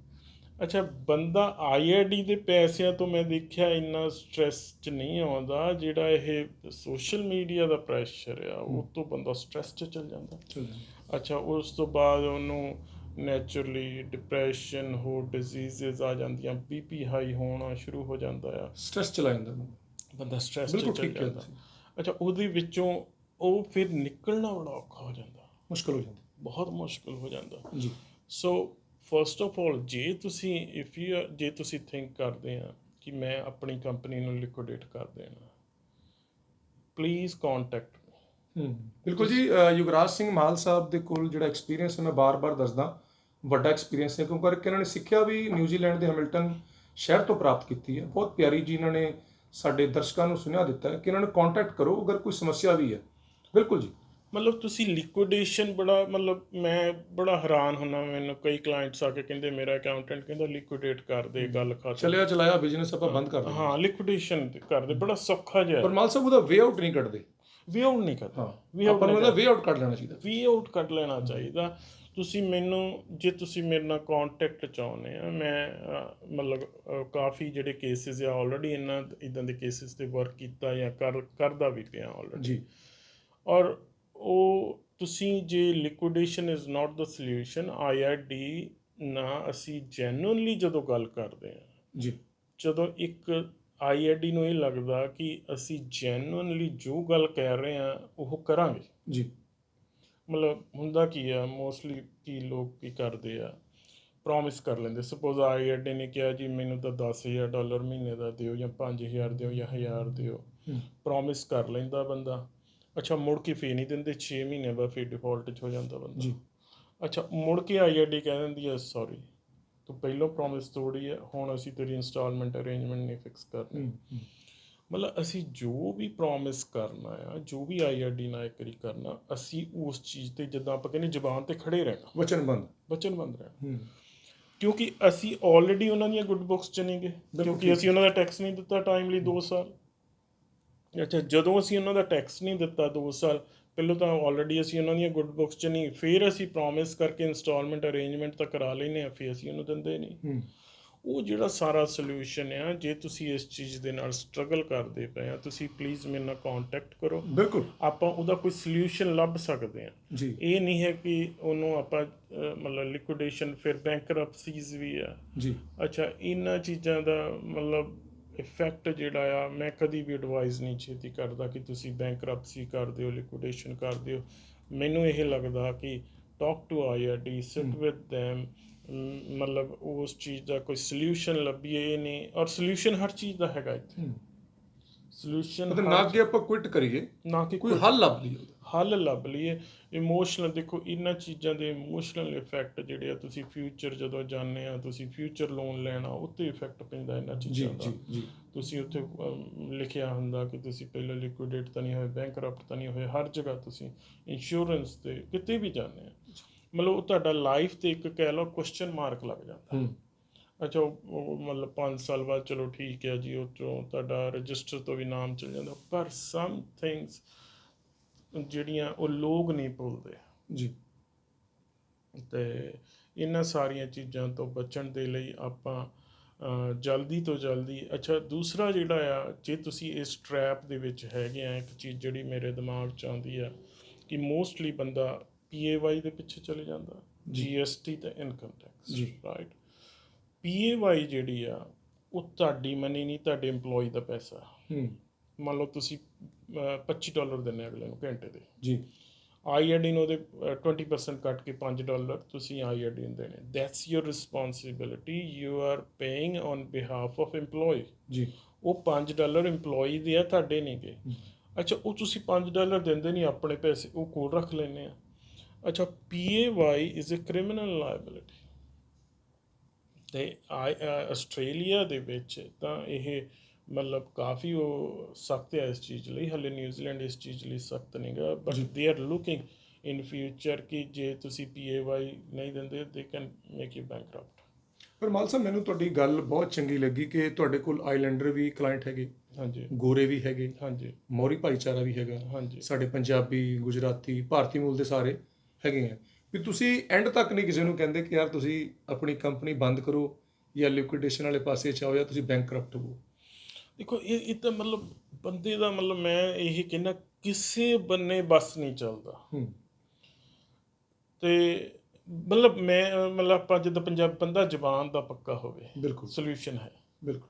ਅੱਛਾ ਬੰਦਾ ਆਈਆਈਡੀ ਦੇ ਪੈਸਿਆਂ ਤੋਂ ਮੈਂ ਦੇਖਿਆ ਇੰਨਾ ਸਟ੍ਰੈਸ ਚ ਨਹੀਂ ਆਉਂਦਾ ਜਿਹੜਾ ਇਹ ਸੋਸ਼ਲ ਮੀਡੀਆ ਦਾ ਪ੍ਰੈਸ਼ਰ ਆ ਉਹ ਤੋਂ ਬੰਦਾ ਸਟ੍ਰੈਸ ਚ ਚਲ ਜਾਂਦਾ। ਅੱਛਾ ਉਸ ਤੋਂ ਬਾਅਦ ਉਹਨੂੰ ਨੇਚਰਲੀ ਡਿਪਰੈਸ਼ਨ ਹੋਰ ਡਿਜ਼ੀਜ਼ਸ ਆ ਜਾਂਦੀਆਂ ਬੀਪੀ ਹਾਈ ਹੋਣਾ ਸ਼ੁਰੂ ਹੋ ਜਾਂਦਾ ਆ। ਸਟ੍ਰੈਸ ਚਲਾ ਜਾਂਦਾ ਬੰਦਾ। ਸਟ੍ਰੈਸ ਚ ਚਲ ਹੈ ਜਾਂਦਾ। ਅੱਛਾ ਉਹਦੇ ਵਿੱਚੋਂ ਉਹ ਫਿਰ ਨਿਕਲਣਾ ਬੜਾ ਔਖਾ ਹੋ ਜਾਂਦਾ। ਮੁਸ਼ਕਲ ਹੋ ਜਾਂਦੀ। ਬਹੁਤ ਮੁਸ਼ਕਲ ਹੋ ਜਾਂਦਾ। ਜੀ। ਸੋ ਫਸਟ ਆਫ ਆਲ ਜੇ ਤੁਸੀਂ ਇਫ ਯੂ ਜੇ ਤੁਸੀਂ ਥਿੰਕ ਕਰਦੇ ਆ ਕਿ ਮੈਂ ਆਪਣੀ ਕੰਪਨੀ ਨੂੰ ਲਿਕੁਇਡੇਟ ਕਰ ਦੇਣਾ ਪਲੀਜ਼ ਕੰਟੈਕਟ ਹੂੰ ਬਿਲਕੁਲ ਜੀ ਅ, ਯੁਵਰਾਜ ਸਿੰਘ ਮਾਲ ਸਾਹਿਬ ਦੇ ਕੋਲ ਜਿਹੜਾ ਐਕਸਪੀਰੀਅੰਸ ਹੈ ਮੈਂ ਬਾਰ-ਬਾਰ ਦੱਸਦਾ ਵੱਡਾ ਐਕਸਪੀਰੀਅੰਸ ਹੈ ਕਿਉਂਕਿ ਇਹਨਾਂ ਨੇ ਸਿੱਖਿਆ ਵੀ ਨਿਊਜ਼ੀਲੈਂਡ ਦੇ ਹੈਮਿਲਟਨ ਸ਼ਹਿਰ ਤੋਂ ਪ੍ਰਾਪਤ ਕੀਤੀ ਹੈ। ਬਹੁਤ ਪਿਆਰੀ ਜੀ ਇਹਨਾਂ ਨੇ ਸਾਡੇ ਦਰਸ਼ਕਾਂ ਨੂੰ ਸੁਨੇਹਾ ਦਿੱਤਾ ਕਿ ਇਹਨਾਂ ਨੂੰ ਕੰਟੈਕਟ ਕਰੋ ਅਗਰ ਕੋਈ ਸਮੱਸਿਆ ਵੀ ਹੈ। ਬਿਲਕੁਲ ਜੀ। ਮਤਲਬ ਤੁਸੀਂ ਲਿਕੁਇਡੇਸ਼ਨ ਬੜਾ ਮਤਲਬ ਮੈਂ ਬੜਾ ਹੈਰਾਨ ਹੁੰਨਾ ਮੈਨੂੰ। ਕਈ ਕਲਾਇੰਟਸ ਆ ਕੇ ਕਹਿੰਦੇ ਮੇਰਾ ਅਕਾਊਂਟੈਂਟ ਕਹਿੰਦਾ ਲਿਕੁਇਡੇਟ ਕਰ ਦੇ ਗੱਲ ਖਤਮ ਚਲਿਆ ਚਲਾਇਆ ਬਿਜ਼ਨਸ ਆਪਾਂ ਬੰਦ ਕਰ ਦਿੰਦੇ ਹਾਂ ਲਿਕੁਇਡੇਸ਼ਨ ਕਰ ਦੇ ਬੜਾ ਸੌਖਾ ਜਿਹਾ। ਪਰ ਮਾਲ ਸਾਹਿਬ ਉਹਦਾ ਵੇ ਆਊਟ ਨਹੀਂ ਕੱਢਦੇ। ਵੀ ਆਊਟ ਨਹੀਂ ਕਰਦਾ ਵੀ ਆਪਾਂ ਨੂੰ ਉਹਦਾ ਵੇ ਆਊਟ ਕੱਢ ਲੈਣਾ ਚਾਹੀਦਾ। ਵੀ ਆਊਟ ਕੱਢ ਲੈਣਾ ਚਾਹੀਦਾ। ਤੁਸੀਂ ਮੈਨੂੰ ਜੇ ਤੁਸੀਂ ਮੇਰੇ ਨਾਲ ਕੰਟੈਕਟ ਚਾਹੁੰਦੇ ਆ ਮੈਂ ਮਤਲਬ ਕਾਫੀ ਜਿਹੜੇ ਕੇਸਿਸ ਆ ਆਲਰੇਡੀ ਇਹਨਾਂ ਇਦਾਂ ਦੇ ਕੇਸਿਸ ਤੇ ਵਰਕ ਕੀਤਾ ਜਾਂ ਕਰ ਕਰਦਾ ਵੀ ਪਿਆ ਆਲਰੇਡੀ ਜੀ। ਔਰ ਉਹ ਤੁਸੀਂ ਜੇ liquidation is not the solution IRD ਨਾ ਅਸੀਂ ਜੈਨੂਇਨਲੀ ਜਦੋਂ ਗੱਲ ਕਰਦੇ ਆ ਜੀ। ਜਦੋਂ ਇੱਕ ਆਈਆਰਡੀ ਨੂੰ ਇਹ ਲੱਗਦਾ ਕਿ ਅਸੀਂ ਜੈਨੂਇਨਲੀ ਜੋ ਗੱਲ ਕਹਿ ਰਹੇ ਆ ਉਹ ਕਰਾਂਗੇ। ਜੀ। ਮਤਲਬ ਹੁੰਦਾ ਕੀ ਆ ਮੋਸਟਲੀ ਕੀ ਲੋਕ ਕੀ ਕਰਦੇ ਆ ਪ੍ਰੋਮਿਸ ਕਰ ਲੈਂਦੇ। ਸਪੋਜ਼ ਆਈਆਰਡੀ ਨੇ ਕਿਹਾ ਜੀ ਮੈਨੂੰ ਤਾਂ 10000 ਡਾਲਰ ਮਹੀਨੇ ਦਾ ਦਿਓ ਜਾਂ 5000 ਦਿਓ ਜਾਂ 1000 ਦਿਓ। ਹੂੰ। ਪ੍ਰੋਮਿਸ ਕਰ ਲੈਂਦਾ ਬੰਦਾ। ਅੱਛਾ ਮੁੜ ਕੇ ਫੀ ਨਹੀਂ ਦਿੰਦੇ 6 ਮਹੀਨੇ ਬਾਅਦ ਫਿਰ ਡਿਫਾਲਟ 'ਚ ਹੋ ਜਾਂਦਾ ਬੰਦਾ। ਜੀ। ਅੱਛਾ ਮੁੜ ਕੇ ਆਈਆਰਡੀ ਕਹਿ ਦਿੰਦੀ ਹੈ ਸੌਰੀ ਤੂੰ ਪਹਿਲਾਂ ਪ੍ਰੋਮਿਸ ਤੋੜੀ ਹੈ ਹੁਣ ਅਸੀਂ ਤੇਰੀ ਇਨਸਟਾਲਮੈਂਟ ਅਰੇਂਜਮੈਂਟ ਨਹੀਂ ਫਿਕਸ ਕਰਨੀ। ਮਤਲਬ ਅਸੀਂ ਜੋ ਵੀ ਪ੍ਰੋਮਿਸ ਕਰਨਾ ਆ ਜੋ ਵੀ ਆਈਆਰਡੀ ਨਾਲ ਇੱਕ ਵਾਰੀ ਕਰਨਾ ਅਸੀਂ ਉਸ ਚੀਜ਼ ਤੇ ਜਿੱਦਾਂ ਆਪਾਂ ਕਹਿੰਦੇ ਜ਼ਬਾਨ ਤੇ ਖੜੇ ਰਹਿਣਾ। ਵਚਨਬੰਦ ਵਚਨਬੰਦ ਰਹਿਣਾ। ਕਿਉਂਕਿ ਅਸੀਂ ਆਲਰੇਡੀ ਉਹਨਾਂ ਦੀਆਂ ਗੁੱਡ ਬੁੱਕਸ ਚ ਨਹੀਂ ਗਏ ਕਿਉਂਕਿ ਅਸੀਂ ਉਹਨਾਂ ਦਾ ਟੈਕਸ ਨਹੀਂ ਦਿੱਤਾ ਟਾਈਮਲੀ 2 ਸਾਲ। ਅੱਛਾ ਜਦੋਂ ਅਸੀਂ ਉਹਨਾਂ ਦਾ ਟੈਕਸ ਨਹੀਂ ਦਿੱਤਾ 2 ਸਾਲ ਪਹਿਲਾਂ ਤਾਂ ਆਲਰੇਡੀ ਅਸੀਂ ਉਹਨਾਂ ਦੀਆਂ ਗੁੱਡ ਬੁੱਕਸ ਚ ਨਹੀਂ ਫਿਰ ਅਸੀਂ ਪ੍ਰੋਮਿਸ ਕਰਕੇ ਇਨਸਟਾਲਮੈਂਟ ਅਰੇਂਜਮੈਂਟ ਤਾਂ ਕਰਾ ਲੈਨੇ ਆ ਫਿਰ ਅਸੀਂ ਉਹਨੂੰ ਦਿੰਦੇ ਨਹੀਂ। ਉਹ ਜਿਹੜਾ ਸਾਰਾ ਸੋਲੂਸ਼ਨ ਆ ਜੇ ਤੁਸੀਂ ਇਸ ਚੀਜ਼ ਦੇ ਨਾਲ ਸਟਰਗਲ ਕਰਦੇ ਪਏ ਆ ਤੁਸੀਂ ਪਲੀਜ਼ ਮੇਰੇ ਨਾਲ ਕੰਟੈਕਟ ਕਰੋ। ਬਿਲਕੁਲ। ਆਪਾਂ ਉਹਦਾ ਕੋਈ ਸੋਲੂਸ਼ਨ ਲੱਭ ਸਕਦੇ ਆ ਜੀ। ਇਹ ਨਹੀਂ ਹੈ ਕਿ ਉਹਨੂੰ ਆਪਾਂ ਮਤਲਬ ਲਿਕੁਇਡੇਸ਼ਨ ਫਿਰ ਬੈਂਕਰਪਸੀਜ਼ ਵੀ ਆ। ਜੀ। ਅੱਛਾ ਇਹਨਾਂ ਚੀਜ਼ਾਂ ਦਾ ਮਤਲਬ ਇਫੈਕਟ ਜਿਹੜਾ ਆ ਮੈਂ ਕਦੀ ਵੀ ਐਡਵਾਈਸ ਨਹੀਂ ਛੇਤੀ ਕਰਦਾ ਕਿ ਤੁਸੀਂ ਬੈਂਕਰਪਸੀ ਕਰ ਦਿਓ ਲਿਕੁਇਡੇਸ਼ਨ ਕਰ ਦਿਓ। ਮੈਨੂੰ ਇਹ ਲੱਗਦਾ ਕਿ talk to IRD sit with them ਮਤਲਬ ਉਸ ਚੀਜ਼ ਦਾ ਕੋਈ ਸੋਲੂਸ਼ਨ ਲੱਭੀਏ ਨਹੀਂ। ਔਰ ਸੋਲੂਸ਼ਨ ਹਰ ਚੀਜ਼ ਦਾ ਹੈਗਾ ਇੱਥੇ। ਸੋਲੂਸ਼ਨ ਮਤਲਬ ਨਾ ਕਿ ਆਪਾਂ ਕੁਇਟ ਕਰੀਏ ਨਾ ਕਿ ਕੋਈ ਹੱਲ ਲੱਭ ਲਈਏ। ਹੱਲ ਲੱਭ ਲਈਏ। ਇਮੋਸ਼ਨਲ ਦੇਖੋ ਇਹਨਾਂ ਚੀਜ਼ਾਂ ਦੇ ਇਮੋਸ਼ਨਲ ਇਫੈਕਟ ਜਿਹੜੇ ਆ ਤੁਸੀਂ ਫਿਊਚਰ ਜਦੋਂ ਜਾਣਦੇ ਆ ਤੁਸੀਂ ਫਿਊਚਰ ਲੋਨ ਲੈਣਾ ਉੱਤੇ ਇਫੈਕਟ ਪੈਂਦਾ ਇਹਨਾਂ ਚੀਜ਼ਾਂ ਦਾ। ਤੁਸੀਂ ਉੱਥੇ ਲਿਖਿਆ ਹੁੰਦਾ ਕਿ ਤੁਸੀਂ ਪਹਿਲਾਂ ਲਿਕੁਇਡੇਟ ਤਾਂ ਨਹੀਂ ਹੋਏ ਬੈਂਕਰਪਟ ਤਾਂ ਨਹੀਂ ਹੋਏ ਹਰ ਜਗ੍ਹਾ ਤੁਸੀਂ ਇੰਸ਼ੋਰੈਂਸ ਤੇ ਕਿਤੇ ਵੀ ਜਾਂਦੇ ਆ। ਮਤਲਬ ਉਹ ਤੁਹਾਡਾ ਲਾਈਫ ਤੇ ਇੱਕ ਕਹਿ ਲਓ ਕੁਐਸਚਨ ਮਾਰਕ ਲੱਗ ਜਾਂਦਾ। ਅੱਛਾ ਉਹ ਮਤਲਬ 5 ਸਾਲ ਬਾਅਦ ਚਲੋ ਠੀਕ ਹੈ ਜੀ ਉਹ ਚੋਂ ਤੁਹਾਡਾ ਰਜਿਸਟਰ ਤੋਂ ਵੀ ਨਾਮ ਚਲ ਜਾਂਦਾ। ਪਰ ਸਮ ਥਿੰਗਸ ਜਿਹੜੀਆਂ ਉਹ ਲੋਕ ਨਹੀਂ ਭੁੱਲਦੇ। ਜੀ। ਤੇ ਇਹਨਾਂ ਸਾਰੀਆਂ ਚੀਜ਼ਾਂ ਤੋਂ ਬਚਣ ਦੇ ਲਈ ਆਪਾਂ ਜਲਦੀ ਤੋਂ ਜਲਦੀ ਅੱਛਾ ਦੂਸਰਾ ਜਿਹੜਾ ਆ ਜੇ ਤੁਸੀਂ ਇਸ ਟ੍ਰੈਪ ਦੇ ਵਿੱਚ ਹੈਗੇ ਆ ਇੱਕ ਚੀਜ਼ ਜਿਹੜੀ ਮੇਰੇ ਦਿਮਾਗ 'ਚ ਆਉਂਦੀ ਆ ਕਿ ਮੋਸਟਲੀ ਬੰਦਾ ਪੀਏਵਾਈ ਦੇ ਪਿੱਛੇ ਚਲੇ ਜਾਂਦਾ ਜੀਐਸਟੀ ਤੇ ਇਨਕਮ ਟੈਕਸ ਜੀ। ਰਾਈਟ ਪੀਏਵਾਈ ਜਿਹੜੀ ਆ ਉਹ ਤੁਹਾਡੀ ਮਨੀ ਨਹੀਂ ਤੁਹਾਡੇ EMPLOYE ਦਾ ਪੈਸਾ। ਹੂੰ। ਮੰਨ ਲਓ ਤੁਸੀਂ ਅਹ, 25 ਡਾਲਰ ਦਿੰਦੇ ਅਗਲੇ ਨੂੰ ਘੰਟੇ ਦੇ। ਜੀ। ਆਈਆਰਡੀ ਨੂੰ ਉਹਦੇ ਅਹ, 20% ਕੱਟ ਕੇ 5 ਡਾਲਰ ਤੁਸੀਂ ਆਈਆਰਡੀ ਨੂੰ ਦੇਣੇ। That's your responsibility you are paying on behalf of EMPLOYE ਜੀ। ਉਹ 5 ਡਾਲਰ EMPLOYE ਦੇ ਆ ਤੁਹਾਡੇ ਨਹੀਂ ਗੇ ਅੱਛਾ ਉਹ ਤੁਸੀਂ 5 ਡਾਲਰ ਦਿੰਦੇ ਨਹੀਂ ਆਪਣੇ ਪੈਸੇ ਉਹ ਕੋਲ ਰੱਖ ਲੈਂਦੇ ਆ। ਅੱਛਾ PAYE is a criminal liability ਤੇ ਆਈ ਆਸਟ੍ਰੇਲੀਆ ਦੇ ਵਿੱਚ ਤਾਂ ਇਹ ਮਤਲਬ ਕਾਫੀ ਉਹ ਸਖਤ ਹੈ ਇਸ ਚੀਜ਼ ਲਈ ਹਲੇ ਨਿਊਜ਼ੀਲੈਂਡ ਇਸ ਚੀਜ਼ ਲਈ ਸਖਤ ਨਹੀਂਗਾ but they are looking in future ਕਿ ਜੇ ਤੁਸੀਂ ਪੀਏਵਾਈ ਨਹੀਂ ਦਿੰਦੇ they can make you bankrupt ਪਰ ਮਾਲ ਸਾਹਿਬ ਮੈਨੂੰ ਤੁਹਾਡੀ ਗੱਲ ਬਹੁਤ ਚੰਗੀ ਲੱਗੀ ਕਿ ਤੁਹਾਡੇ ਕੋਲ ਆਈਲੈਂਡਰ ਵੀ ਕਲਾਇੰਟ ਹੈਗੇ ਹਾਂਜੀ। ਗੋਰੇ ਵੀ ਹੈਗੇ ਹਾਂਜੀ। ਮੌਰੀ ਭਾਈਚਾਰਾ ਵੀ ਹੈਗਾ ਹਾਂਜੀ। ਸਾਡੇ ਪੰਜਾਬੀ ਗੁਜਰਾਤੀ ਭਾਰਤੀ ਮੂਲ ਦੇ ਸਾਰੇ ਹੈਗੇ ਆ। ਵੀ ਤੁਸੀਂ ਐਂਡ ਤੱਕ ਨਹੀਂ ਕਿਸੇ ਨੂੰ ਕਹਿੰਦੇ ਕਿ ਯਾਰ ਤੁਸੀਂ ਆਪਣੀ ਕੰਪਨੀ ਬੰਦ ਕਰੋ ਜਾਂ ਲਿਕੁਇਡੇਸ਼ਨ ਵਾਲੇ ਪਾਸੇ ਚਾਹੋ ਜਾਂ ਤੁਸੀਂ ਬੈਂਕਰਪਟ ਹੋ ਦੇਖੋ ਇਹ ਇਹ ਤਾਂ ਮਤਲਬ ਬੰਦੇ ਦਾ ਮਤਲਬ ਮੈਂ ਇਹ ਕਹਿੰਦਾ ਕਿਸੇ ਬੰਨੇ ਬਸ ਨਹੀਂ ਚੱਲਦਾ। ਤੇ ਮਤਲਬ ਮੈਂ ਮਤਲਬ ਆਪਾਂ ਜਦੋਂ ਪੰਜਾਬ ਬੰਦਾ ਜ਼ਬਾਨ ਦਾ ਪੱਕਾ ਹੋਵੇ ਬਿਲਕੁਲ। ਸੋਲੂਸ਼ਨ ਹੈ। ਬਿਲਕੁਲ।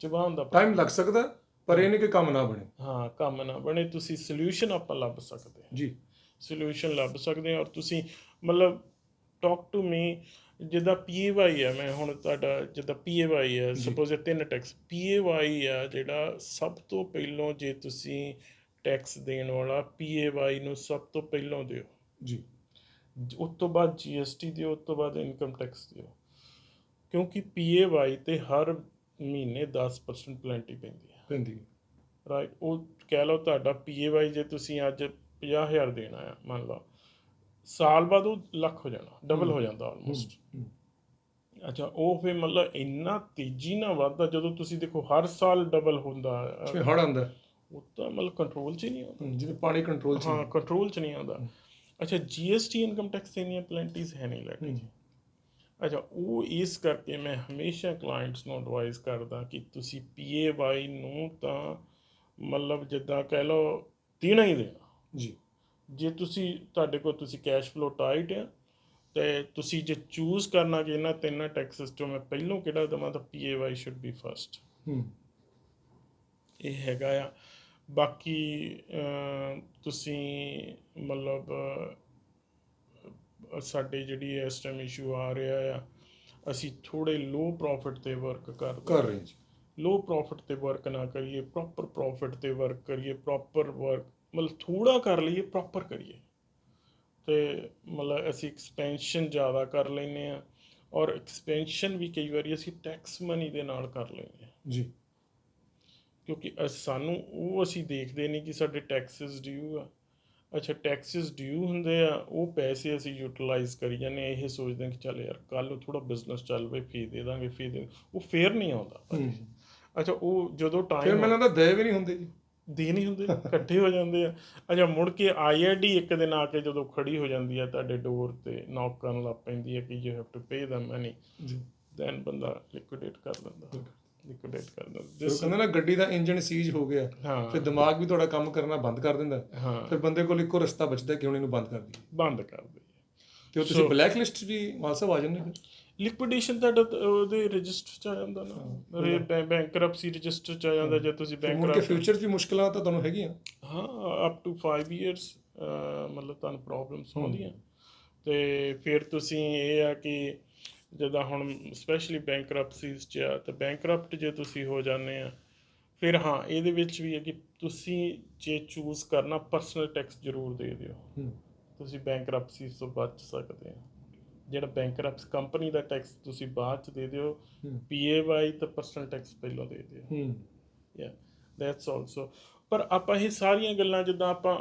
ਜ਼ਬਾਨ ਦਾ ਟਾਈਮ ਲੱਗ ਸਕਦਾ ਪਰ ਇਹ ਨਹੀਂ ਕਿ ਕੰਮ ਨਾ ਬਣੇ। ਹਾਂ ਕੰਮ ਨਾ ਬਣੇ ਤੁਸੀਂ ਸੋਲੂਸ਼ਨ ਆਪਾਂ ਲੱਭ ਸਕਦੇ ਜੀ। ਸੋਲੂਸ਼ਨ ਲੱਭ ਸਕਦੇ ਹਾਂ ਔਰ ਤੁਸੀਂ ਮਤਲਬ ਟਾਕ ਟੂ ਮੀ ਜਿੱਦਾਂ ਪੀਏਵਾਈ ਹੈ ਮੈਂ ਹੁਣ ਤੁਹਾਡਾ ਜਿੱਦਾਂ ਪੀਏਵਾਈ ਹੈ ਸਪੋਜ਼ ਇਹ ਤਿੰਨ ਟੈਕਸ ਪੀਏਵਾਈ ਆ ਜਿਹੜਾ ਸਭ ਤੋਂ ਪਹਿਲਾਂ ਜੇ ਤੁਸੀਂ ਟੈਕਸ ਦੇਣ ਵਾਲਾ ਪੀਏਵਾਈ ਨੂੰ ਸਭ ਤੋਂ ਪਹਿਲਾਂ ਦਿਓ। ਜੀ। ਉਸ ਤੋਂ ਬਾਅਦ ਜੀਐਸਟੀ ਦਿਓ ਉਸ ਤੋਂ ਬਾਅਦ ਇਨਕਮ ਟੈਕਸ ਦਿਓ। ਕਿਉਂਕਿ ਪੀਏਵਾਈ ਤੇ ਹਰ ਮਹੀਨੇ 10% ਪਲੈਂਟੀ ਪੈਂਦੀ ਹੈ ਪੈਂਦੀ ਰਾਈਟ ਉਹ ਕਹਿ ਲਓ ਤੁਹਾਡਾ ਪੀਏਵਾਈ ਜੇ ਤੁਸੀਂ ਅੱਜ 50000 ਦੇਣਾ ਆ ਮੰਨ ਲਓ ਸਾਲ ਬਾਅਦ ਉਹ ਲੱਖ ਹੋ ਜਾਣਾ ਡਬਲ ਹੋ ਜਾਂਦਾ ਆਲਮੋਸਟ। ਅੱਛਾ ਉਹ ਫੇ ਮਤਲਬ ਇੰਨਾ ਤੇਜ਼ੀ ਨਾਲ ਵੱਧਦਾ ਜਦੋਂ ਤੁਸੀਂ ਦੇਖੋ ਹਰ ਸਾਲ ਡਬਲ ਹੁੰਦਾ ਜਿਵੇਂ ਹੜ ਆਉਂਦਾ। ਉਹ ਤਾਂ ਮਤਲਬ ਕੰਟਰੋਲ 'ਚ ਨਹੀਂ ਆਉਂਦਾ। ਜਿਵੇਂ ਪਾਣੀ ਕੰਟਰੋਲ ਚ ਹਾਂ। ਕੰਟਰੋਲ 'ਚ ਨਹੀਂ ਆਉਂਦਾ। ਅੱਛਾ ਜੀਐਸਟੀ ਇਨਕਮ ਟੈਕਸ ਇੰਨੀਆਂ ਪਲੈਂਟੀਜ਼ ਹੈ ਨਹੀਂ ਲੱਗੀ ਜੀ। ਅੱਛਾ ਉਹ ਇਸ ਕਰਕੇ ਮੈਂ ਹਮੇਸ਼ਾ ਕਲਾਇੰਟਸ ਨੂੰ ਐਡਵਾਈਸ ਕਰਦਾ ਕਿ ਤੁਸੀਂ ਪੀਏਵਾਈ ਨੂੰ ਤਾਂ ਮਤਲਬ ਜਿੱਦਾਂ ਕਹਿ ਲਓ ਦੇਣਾ ਹੀ ਦੇਣਾ। ਜੀ। ਜੇ ਤੁਸੀਂ ਤੁਹਾਡੇ ਕੋਲ ਤੁਸੀਂ ਕੈਸ਼ ਫਲੋ ਟਾਈਟ ਆ ਤੇ ਤੁਸੀਂ ਜੇ ਚੂਜ਼ ਕਰਨਾ ਕਿ ਇਹਨਾਂ ਤਿੰਨਾਂ ਟੈਕਸਸ ਚੋਂ ਮੈਂ ਪਹਿਲੋਂ ਕਿਹੜਾ ਦਵਾਂ ਤਾਂ ਪੀਏਵਾਈ ਸ਼ੁੱਡ ਬੀ ਫਰਸਟ ਇਹ ਹੈਗਾ ਆ। ਬਾਕੀ ਤੁਸੀਂ ਮਤਲਬ ਸਾਡੇ ਜਿਹੜੀ ਇਸ ਟਾਈਮ ਇਸ਼ੂ ਆ ਰਿਹਾ ਆ ਅਸੀਂ ਥੋੜੇ ਲੋ ਪ੍ਰੋਫਿਟ ਤੇ ਵਰਕ ਕਰਦੇ ਕਰ ਰਹੇ ਜੀ। ਲੋ ਪ੍ਰੋਫਿਟ ਤੇ ਵਰਕ ਨਾ ਕਰੀਏ ਪ੍ਰੋਪਰ ਪ੍ਰੋਫਿਟ ਤੇ ਵਰਕ ਕਰੀਏ ਪ੍ਰੋਪਰ ਵਰਕ ਮਤਲਬ ਥੋੜਾ ਕਰ ਲਈਏ ਪ੍ਰੋਪਰ ਕਰੀਏ। ਤੇ ਮਤਲਬ ਅਸੀਂ ਐਕਸਪੈਂਸ਼ਨ ਜ਼ਿਆਦਾ ਕਰ ਲੈਨੇ ਆ ਔਰ ਐਕਸਪੈਂਸ਼ਨ ਵੀ ਕਈ ਵਾਰੀ ਅਸੀਂ ਟੈਕਸ ਮਨੀ ਦੇ ਨਾਲ ਕਰ ਲੈਂਦੇ ਹਾਂ। ਜੀ। ਕਿਉਂਕਿ ਸਾਨੂੰ ਉਹ ਅਸੀਂ ਦੇਖਦੇ ਨਹੀਂ ਕਿ ਸਾਡੇ ਟੈਕਸਸ ਡਿਊ ਆ। ਅੱਛਾ ਟੈਕਸਸ ਡਿਊ ਹੁੰਦੇ ਆ ਉਹ ਪੈਸੇ ਅਸੀਂ ਯੂਟਿਲਾਈਜ਼ ਕਰੀ ਜਾਂਦੇ ਇਹ ਸੋਚਦੇ ਕਿ ਚੱਲ ਯਾਰ ਕੱਲ ਨੂੰ ਥੋੜਾ ਬਿਜ਼ਨਸ ਚੱਲ ਪਏ ਫੀ ਦੇ ਦਾਂਗੇ ਫੀ ਦੇ ਉਹ ਫੇਰ ਨਹੀਂ ਆਉਂਦਾ। ਅੱਛਾ ਉਹ ਜਦੋਂ ਫਿਰ ਟਾਈਮ ਮੈਨੂੰ ਲੱਗਦਾ ਦੇ ਵੀ ਨਹੀਂ ਹੁੰਦੇ ਜੀ। ਦੇ ਨਹੀਂ ਹੁੰਦੇ ਇਕੱਠੇ ਹੋ ਜਾਂਦੇ ਆ। ਅੱਛਾ ਮੁੜ ਕੇ ਆਈਆਈਡੀ ਇੱਕ ਦਿਨ ਆ ਕੇ ਜਦੋਂ ਖੜੀ ਹੋ ਜਾਂਦੀ ਹੈ ਤੁਹਾਡੇ ਡੋਰ ਤੇ ਨੌਕ ਕਰਨ ਲੱਗ ਪੈਂਦੀ ਹੈ ਕਿ you have to pay them money ਜੀ। ਦੈਨ ਬੰਦਾ ਲਿਕੁਇਡੇਟ ਕਰ ਦਿੰਦਾ। ਲਿਕੁਇਡੇਟ ਕਰ ਦਿੰਦਾ। This- ਕਹਿੰਦਾ ਨਾ ਗੱਡੀ ਦਾ ਇੰਜਨ ਸੀਜ ਹੋ ਗਿਆ। ਫਿਰ ਦਿਮਾਗ ਵੀ ਤੁਹਾਡਾ ਕੰਮ ਕਰਨਾ ਬੰਦ ਕਰ ਦਿੰਦਾ। ਫਿਰ ਬੰਦੇ ਕੋਲ ਇੱਕੋ ਰਸਤਾ ਬਚਦਾ ਕਿ ਹੁਣ ਇਹਨੂੰ ਬੰਦ ਕਰ ਦਈਏ ਬੰਦ ਕਰ ਦੇ ਤੇ ਉਹ ਤੁਸੀਂ ਬਲੈਕ ਲਿਸਟ ਵੀ ਸਾਹਿਬ ਆ ਜਾਂਦੇ ਫਿਰ? ਲਿਕੁਇਡੇਸ਼ਨ ਤੁਹਾਡਾ ਤਾਂ ਉਹਦੇ ਰਜਿਸਟਰ ਚ ਆ ਜਾਂਦਾ ਨਾ। ਬੈਂਕਰਪਸੀ ਰਜਿਸਟਰ ਚ ਆ ਜਾਂਦਾ ਜੇ ਤੁਸੀਂ ਮੁੜ ਕੇ ਬੈਂਕਰਪਟ ਫਿਊਚਰ 'ਚ ਮੁਸ਼ਕਲਾਂ ਤਾਂ ਤੁਹਾਨੂੰ ਹੈਗੀਆਂ? ਹਾਂ ਅਪ ਟੂ 5 ਇਅਰਸ ਮਤਲਬ ਤੁਹਾਨੂੰ ਪ੍ਰੋਬਲਮਸ ਆਉਂਦੀਆਂ। ਤੇ ਫਿਰ ਤੁਸੀਂ ਇਹ ਆ ਕਿ ਜਦੋਂ ਹੁਣ ਸਪੈਸ਼ਲੀ ਬੈਂਕਰਪਸੀਜ਼ ਚ ਆ ਤੇ ਬੈਂਕਰਪਟ ਜੇ ਤੁਸੀਂ ਹੋ ਜਾਂਦੇ ਆ ਫਿਰ ਹਾਂ ਇਹਦੇ ਵਿੱਚ ਵੀ ਹੈ ਕਿ ਤੁਸੀਂ ਜੇ ਚੂਜ਼ ਕਰਨਾ ਪਰਸਨਲ ਟੈਕਸ ਜ਼ਰੂਰ ਦੇ ਦਿਓ। ਤੁਸੀਂ ਬੈਂਕਰਪਸੀ ਤੋਂ ਬਚ ਸਕਦੇ ਆ ਜਿਹੜਾ ਬੈਂਕਰਪਸ ਕੰਪਨੀ ਦਾ ਟੈਕਸ ਤੁਸੀਂ ਬਾਅਦ ਚ ਦੇ ਦਿਓ। ਪੀਏਵਾਈ ਤੇ ਪਰਸਨਲ ਟੈਕਸ ਪਹਿਲਾਂ ਦੇ ਦਿਓ। ਹੂੰ। ਯਾ ਦੈਟਸ ਆਲਸੋ ਪਰ ਆਪਾਂ ਇਹ ਸਾਰੀਆਂ ਗੱਲਾਂ ਜਿੱਦਾਂ ਆਪਾਂ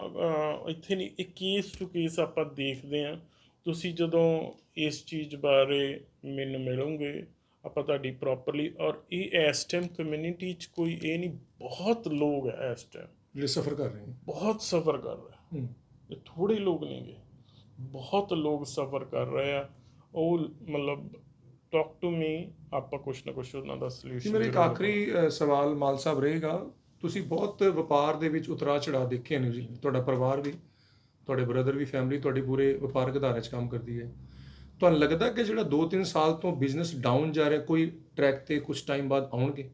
ਇੱਥੇ ਨਹੀਂ ਇੱਕ ਕੇਸ ਟੂ ਕੇਸ ਆਪਾਂ ਦੇਖਦੇ ਆ ਤੁਸੀਂ ਜਦੋਂ ਇਸ ਚੀਜ਼ ਬਾਰੇ ਮੈਨੂੰ ਮਿਲੋਗੇ ਆਪਾਂ ਤੁਹਾਡੀ ਪ੍ਰੋਪਰਲੀ ਔਰ ਇਹ ਇਸ ਟਾਈਮ ਕਮਿਊਨਿਟੀ 'ਚ ਕੋਈ ਇਹ ਨਹੀਂ ਬਹੁਤ ਲੋਕ ਹੈ ਇਸ ਟਾਈਮ ਜਿਹੜੇ ਸਫਰ ਕਰ ਰਹੇ ਨੇ। ਬਹੁਤ ਸਫਰ ਕਰ ਰਹੇ। ਹੂੰ। ਇਹ ਥੋੜੇ ਲੋਕ ਨੇਗੇ। ਬਹੁਤ ਲੋਕ ਸਫਰ ਕਰ ਰਹੇ ਆ। ਉਹ ਮਤਲਬ ਟਾਕ ਟੂ ਮੀ ਆਪਾਂ ਕੁਛ ਨਾ ਕੁਛ ਉਹਨਾਂ ਦਾ ਜੀ ਸੋਲੂਸ਼ਨ ਮੇਰਾ ਇੱਕ ਆਖਰੀ ਸਵਾਲ ਮਾਲ ਸਾਹਿਬ ਰਹੇਗਾ। ਤੁਸੀਂ ਬਹੁਤ ਵਪਾਰ ਦੇ ਵਿੱਚ ਉਤਰਾ ਚੜਾ ਦੇਖੇ ਨੇ ਜੀ। ਤੁਹਾਡਾ ਪਰਿਵਾਰ ਵੀ ਤੁਹਾਡੇ ਬ੍ਰਦਰ ਵੀ ਫੈਮਿਲੀ ਤੁਹਾਡੀ ਪੂਰੇ ਵਪਾਰਕ ਅਦਾਰੇ 'ਚ ਕੰਮ ਕਰਦੀ ਹੈ। ਤੁਹਾਨੂੰ ਲੱਗਦਾ ਕਿ ਜਿਹੜਾ 2-3 ਸਾਲ ਤੋਂ ਬਿਜ਼ਨਸ ਡਾਊਨ ਜਾ ਰਿਹਾ ਕੋਈ ਟਰੈਕ ਤੇ ਕੁਝ ਟਾਈਮ ਬਾਅਦ ਆਉਣਗੇ?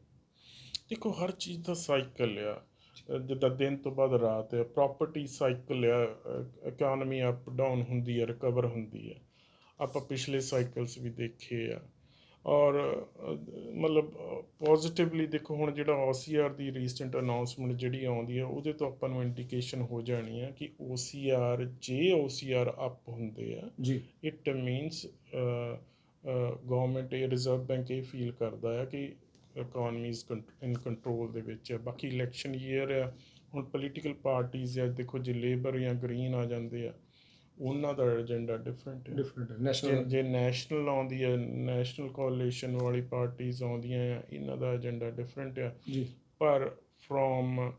ਦੇਖੋ ਹਰ ਚੀਜ਼ ਦਾ ਸਾਈਕਲ ਆ। ਜਿੱਦਾਂ ਦਿਨ ਤੋਂ ਬਾਅਦ ਰਾਤ ਹੈ ਪ੍ਰਾਪਰਟੀ ਸਾਈਕਲ ਆ ਇਕਨੋਮੀ ਅਪ ਡਾਊਨ ਹੁੰਦੀ ਹੈ ਰਿਕਵਰ ਹੁੰਦੀ ਹੈ। ਆਪਾਂ ਪਿਛਲੇ ਸਾਈਕਲਸ ਵੀ ਦੇਖੇ ਆ। ਔਰ ਮਤਲਬ ਪੋਜ਼ਿਟਿਵਲੀ ਦੇਖੋ ਹੁਣ ਜਿਹੜਾ OCR ਦੀ ਰੀਸੈਂਟ ਅਨਾਉਂਸਮੈਂਟ ਜਿਹੜੀ ਆਉਂਦੀ ਹੈ ਉਹਦੇ ਤੋਂ ਆਪਾਂ ਨੂੰ ਇੰਡੀਕੇਸ਼ਨ ਹੋ ਜਾਣੀ ਆ ਕਿ OCR ਜੇ OCR ਅਪ ਹੁੰਦੇ ਆ ਜੀ। ਇਟ ਮੀਨਸ ਗਵਰਨਮੈਂਟ ਇਹ ਰਿਜ਼ਰਵ ਬੈਂਕ ਇਹ ਫੀਲ ਕਰਦਾ ਹੈ ਕਿ ਇਕਨੋਮੀ ਇਜ਼ ਇਨ ਕੰਟਰੋਲ ਦੇ ਵਿੱਚ ਹੈ। ਬਾਕੀ ਇਲੈਕਸ਼ਨ ਈਅਰ ਆ ਹੁਣ ਪੋਲੀਟੀਕਲ ਪਾਰਟੀਆਂ ਆ ਦੇਖੋ ਜੇ ਲੇਬਰ ਜਾਂ ਗ੍ਰੀਨ ਆ ਜਾਂਦੇ ਆ ਉਹਨਾਂ ਦਾ ਏਜੰਡਾ ਡਿਫਰੈਂਟ ਹੈ। ਡਿਫਰੈਂਟ ਜੇ ਨੈਸ਼ਨਲ ਜੇ ਨੈਸ਼ਨਲ ਆਉਂਦੀ ਹੈ ਨੈਸ਼ਨਲ ਕੋਆਲੀਸ਼ਨ ਵਾਲੀ ਪਾਰਟੀਆਂ ਆਉਂਦੀਆਂ ਆ ਇਹਨਾਂ ਦਾ ਏਜੰਡਾ ਡਿਫਰੈਂਟ ਆ ਜੀ। ਪਰ ਫਰੋਮ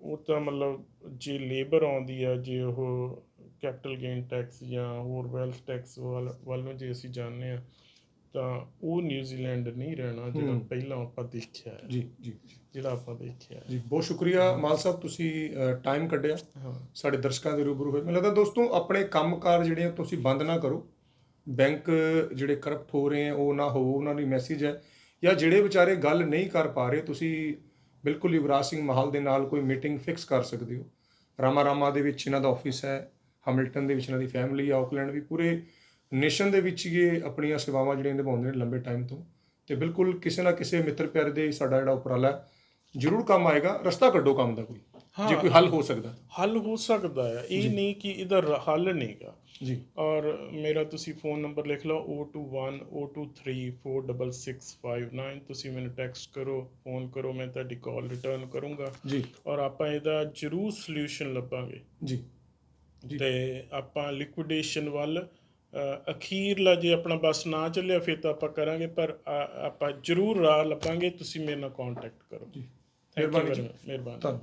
ਉਹ ਤਾਂ ਮਤਲਬ ਜੇ ਲੇਬਰ ਆਉਂਦੀ ਆ ਜੇ ਉਹ ਕੈਪੀਟਲ ਗੇਨ ਟੈਕਸ ਜਾਂ ਹੋਰ ਵੈਲਥ ਟੈਕਸ ਵੱਲ ਵੱਲ ਨੂੰ ਜੇ ਅਸੀਂ ਜਾਣਦੇ ਆ ਤਾਂ ਉਹ ਨਿਊਜ਼ੀਲੈਂਡ ਨਹੀਂ ਰਹਿਣਾ ਜਿਹੜਾ। ਪਹਿਲਾਂ ਆਪਾਂ ਦੇਖਿਆ ਹੈ। ਜੀ ਜੀ ਜਿਹੜਾ ਆਪਾਂ ਦੇਖਿਆ ਜੀ ਬਹੁਤ ਸ਼ੁਕਰੀਆ ਮਾਲ ਸਾਹਿਬ ਤੁਸੀਂ ਟਾਈਮ ਕੱਢਿਆ। ਸਾਡੇ ਦਰਸ਼ਕਾਂ ਦੇ ਰੂਬਰੂ ਹੋਏ। ਮੈਨੂੰ ਲੱਗਦਾ ਦੋਸਤੋ ਆਪਣੇ ਕੰਮਕਾਰ ਜਿਹੜੇ ਆ ਤੁਸੀਂ ਬੰਦ ਨਾ ਕਰੋ। ਬੈਂਕ ਜਿਹੜੇ ਕਰਪਟ ਹੋ ਰਹੇ ਆ ਉਹ ਨਾ ਹੋ ਉਹਨਾਂ ਨੂੰ ਮੈਸੇਜ ਹੈ। ਜਾਂ ਜਿਹੜੇ ਵਿਚਾਰੇ ਗੱਲ ਨਹੀਂ ਕਰ ਪਾ ਰਹੇ ਤੁਸੀਂ ਬਿਲਕੁਲ ਯੁਵਰਾਜ ਸਿੰਘ ਮਹਾਲ ਦੇ ਨਾਲ ਕੋਈ ਮੀਟਿੰਗ ਫਿਕਸ ਕਰ ਸਕਦੇ ਹੋ। ਰਾਮਾ ਰਾਮਾ ਦੇ ਵਿੱਚ ਇਹਨਾਂ ਦਾ ਆਫਿਸ ਹੈ ਹੈਮਿਲਟਨ ਦੇ ਵਿੱਚ ਇਹਨਾਂ ਦੀ ਫੈਮਿਲੀ ਆ ਆਕਲੈਂਡ ਵੀ ਪੂਰੇ ਨੇਸ਼ਨ ਦੇ ਵਿੱਚ ਇਹ ਆਪਣੀਆਂ ਸੇਵਾਵਾਂ ਜਿਹੜੀਆਂ ਨਿਭਾਉਂਦੇ ਨੇ ਲੰਬੇ ਟਾਈਮ ਤੋਂ ਤੇ ਬਿਲਕੁਲ ਕਿਸੇ ਨਾ ਕਿਸੇ ਮਿੱਤਰ ਪਿਆਰੇ ਦੇ ਸਾਡਾ ਜਿਹੜਾ ਉਪਰਾਲਾ ਜ਼ਰੂਰ ਕੰਮ ਆਏਗਾ ਰਸਤਾ ਕੱਢੋ ਕੰਮ ਦਾ ਕੋਈ ਜੇ ਕੋਈ ਹੱਲ ਹੋ ਸਕਦਾ। ਹੱਲ ਹੋ ਸਕਦਾ ਹੈ ਇਹ ਨਹੀਂ ਕਿ ਇਹਦਾ ਹੱਲ ਨਹੀਂਗਾ। ਜੀ। ਔਰ ਮੇਰਾ ਤੁਸੀਂ ਫੋਨ ਨੰਬਰ ਲਿਖ ਲਓ 0210234659 ਤੁਸੀਂ ਮੈਨੂੰ ਟੈਕਸਟ ਕਰੋ ਫੋਨ ਕਰੋ ਮੈਂ ਤੁਹਾਡੀ ਕਾਲ ਰਿਟਰਨ ਕਰੂੰਗਾ। ਜੀ। ਔਰ ਆਪਾਂ ਇਹਦਾ ਜ਼ਰੂਰ ਸੋਲੂਸ਼ਨ ਲੱਭਾਂਗੇ। ਜੀ। ਜੀ। ਤੇ ਆਪਾਂ ਲਿਕੁਇਡੇਸ਼ਨ ਵੱਲ ਅਖੀਰਲਾ ਜੇ ਆਪਣਾ ਬਸ ਨਾ ਚੱਲਿਆ ਫਿਰ ਤਾਂ ਆਪਾਂ ਕਰਾਂਗੇ ਪਰ ਆਪਾਂ ਜ਼ਰੂਰ ਰਾਹ ਲੱਭਾਂਗੇ ਤੁਸੀਂ ਮੇਰੇ ਨਾਲ ਕੰਟੈਕਟ ਕਰੋ। ਜੀ ਮਿਹਰਬਾਨੀ. ਮਿਹਰਬਾਨੀ।